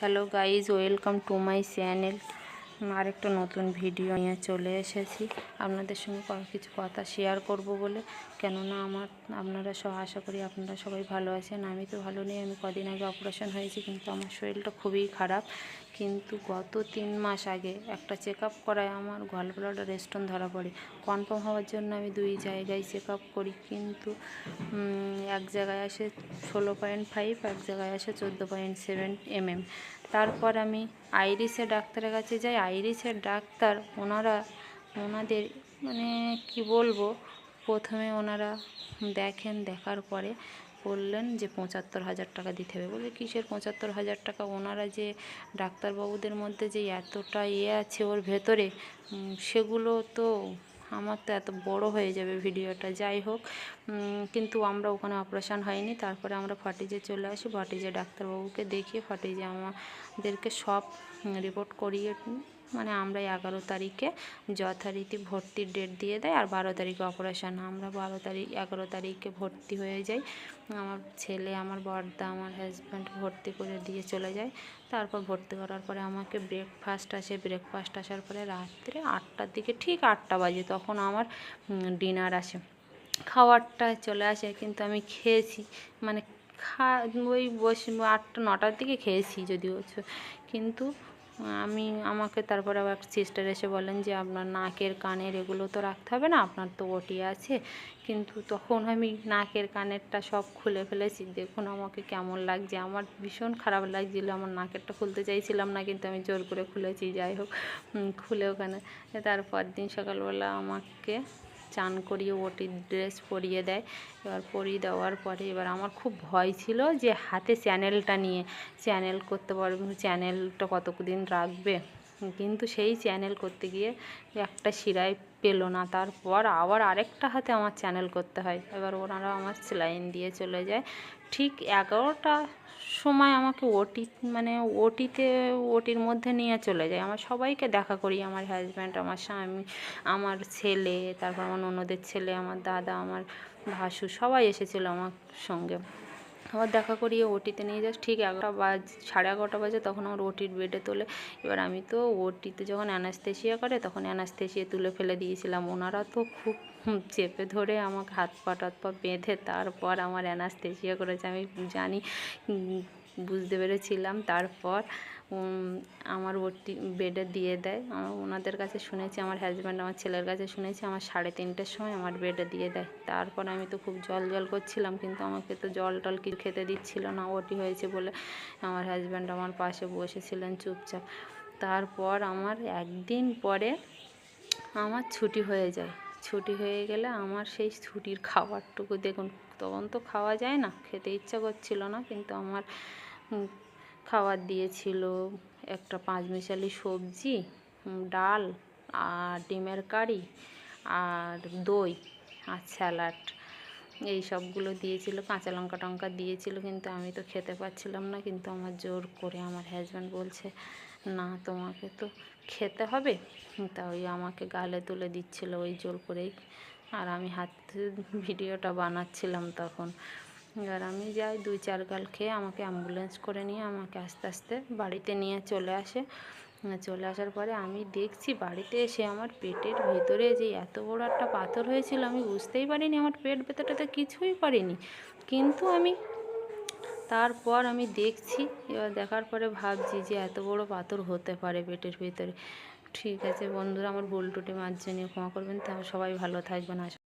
Hello guys welcome to my channel আরেকটা নতুন video নিয়ে চলে এসেছি। আপনাদের সঙ্গে কিছু কথা শেয়ার করব বলে। কেননা আমার, আপনারা সব, আশা করি আপনারা সবাই ভালো আছেন। আমি তো ভালো নেই, আমি কদিন আগে অপারেশন হয়েছি, কিন্তু আমার শরীরটা খুবই খারাপ। কিন্তু গত তিন মাস আগে একটা চেক আপ করায় আমার গল ব্লাডার স্টোন ধরা পড়ে। কনফার্ম হওয়ার জন্য আমি দুই জায়গায় চেক আপ করি, কিন্তু এক জায়গায় আসে ষোলো পয়েন্ট ফাইভ এক জায়গায় আসে চোদ্দ পয়েন্ট সেভেন এমএম তারপর আমি আইরিসের ডাক্তারের কাছে যাই। আইরিসের ডাক্তার ওনারা, ওনাদের মানে কি বলব, প্রথমে ওনারা দেখেন, দেখার পরে বললেন যে পঁচাত্তর হাজার টাকা দিতে হবে। বলে কিসের পঁচাত্তর হাজার টাকা? ওনারা যে ডাক্তারবাবুদের মধ্যে যে এতটা ইয়ে আছে ওর ভেতরে সেগুলো তো আমার তো এত বড় হয়ে যাবে ভিডিওটা। যাই হোক কিন্তু আমরা ওখানে অপারেশান হয়নি। তারপরে আমরা ফটিজে চলে আসি, ফটিজে ডাক্তারবাবুকে দেখিয়ে ফটিজে আমাদেরকে সব রিপোর্ট করিয়ে মানে আমরা এগারো তারিখে যথারীতি ভর্তির ডেট দিয়ে দেয় আর বারো তারিখে অপারেশান আমরা বারো তারিখ, এগারো তারিখে ভর্তি হয়ে যাই। আমার ছেলে, আমার বর্দা, আমার হাজব্যান্ড ভর্তি করে দিয়ে চলে যায়। তারপর ভর্তি করার পরে আমাকে ব্রেকফাস্ট আসে। ব্রেকফাস্ট আসার পরে রাত্রে আটটার দিকে, ঠিক আটটা বাজে তখন আমার ডিনার আসে। খাওয়ারটা চলে আসে কিন্তু আমি খেয়েছি। মানে খা, ওই বসে আটটা, নটার দিকে খেয়েছি যদিও। কিন্তু আমি আমাকে তারপরে আবার সিস্টার এসে বলেন যে, আপনার নাকের কানের এগুলো তো রাখতে হবে না, আপনার তো ওটি আছে। কিন্তু তখন আমি নাকের কানেরটা সব খুলে ফেলেছি। দেখুন আমাকে কেমন লাগছে। আমার ভীষণ খারাপ লাগছিল। আমার নাকেরটা খুলতে চাইছিলাম না, কিন্তু আমি জোর করে খুলেছি। যাই হোক খুলে ওখানে। তারপর দিন সকালবেলা আমাকে চান করিয়ে ওটির ড্রেস পরিয়ে দেয়। এবার পরিয়ে দেওয়ার পরে এবার আমার খুব ভয় ছিল যে হাতে চ্যানেলটা নিয়ে, চ্যানেল করতে পারবে চ্যানেলটা কতদিন রাখবে? কিন্তু সেই চ্যানেল করতে গিয়ে একটা শিরায় পেল না। তারপর আবার আরেকটা হাতে আমার চ্যানেল করতে হয়। এবার ওনারা আমার সেলাইন দিয়ে চলে যায়। ঠিক এগারোটা সময় আমাকে ওটি মানে ওটিতে ওটির মধ্যে নিয়ে চলে যায়। আমার সবাইকে দেখা করি। আমার হাজব্যান্ড আমার স্বামী, আমার ছেলে, তারপর আমার ননদের ছেলে, আমার দাদা, আমার ভাসু সবাই এসেছিল আমার সঙ্গে। আবার দেখা করিয়ে ওটিতে নিয়ে যাস। ঠিক এগারোটা বাজ, সাড়ে এগারোটা বাজে তখন আমার ওটির বেডে তোলে। এবার আমি তো ওটিতে যখন অ্যানাস্থেসিয়া করে তখন অ্যানাস্থেসিয়া তুলে ফেলে দিয়েছিলাম। ওনারা তো খুব চেপে ধরে আমাকে হাত পা টাত পা বেঁধে তারপর আমার অ্যানাস্থেশিয়া করেছে। আমি জানি বুঝতে পেরেছিলাম। তারপর আমার ওটি বেডে দিয়ে দেয়। আমার ওনাদের কাছে শুনেছি, আমার হাজব্যান্ড আমার ছেলের কাছে শুনেছি, আমার সাড়ে তিনটের সময় আমার বেডে দিয়ে দেয়। তারপর আমি তো খুব জল জল করছিলাম, কিন্তু আমাকে তো জল টল কি খেতে দিচ্ছিল না, ওটি হয়েছে বলে আমার হাজব্যান্ড আমার পাশে বসেছিলেন চুপচাপ। তারপর আমার একদিন পরে আমার ছুটি হয়ে যায়। ছুটি হয়ে গেলে আমার সেই ছুটির খাবারটুকু, দেখুন, তখন তো খাওয়া যায় না, খেতে ইচ্ছা করছিল না, কিন্তু আমার খাবার দিয়েছিল একটা পাঁচমিশালি সবজি ডাল, আর ডিমের কারি, আর দই, আর স্যালাড। এই সবগুলো দিয়েছিল, কাঁচা লঙ্কা টঙ্কা দিয়েছিল, কিন্তু আমি তো খেতে পাচ্ছিলাম না, কিন্তু আমার জোর করে আমার হাজব্যান্ড বলছে, না, তোমাকে তো খেতে হবে। তা ওই আমাকে গালে তুলে দিচ্ছিল, ওই জোর করেই। আর আমি হাতে ভিডিওটা বানাচ্ছিলাম তখন। এবার আমি যাই, দুই চার গাল খেয়ে আমাকে অ্যাম্বুলেন্স করে নিয়ে আমাকে আস্তে আস্তে বাড়িতে নিয়ে চলে আসে। চলে আসার পরে আমি দেখছি বাড়িতে এসে আমার পেটের ভেতরে যে এত বড় একটা পাথর হয়েছিল, আমি বুঝতেই পারিনি আমার পেট ভেতরটাতে কিছুই করেনি কিন্তু আমি তারপর আমি দেখছি, এবার দেখার পরে ভাবছি যে এত বড় পাথর হতে পারে পেটের ভেতরে। ঠিক আছে বন্ধুরা, আমার ভুল টুটি মার্জনীয়, ক্ষমা করবেন। তো সবাই ভালো থাকবেন, আশা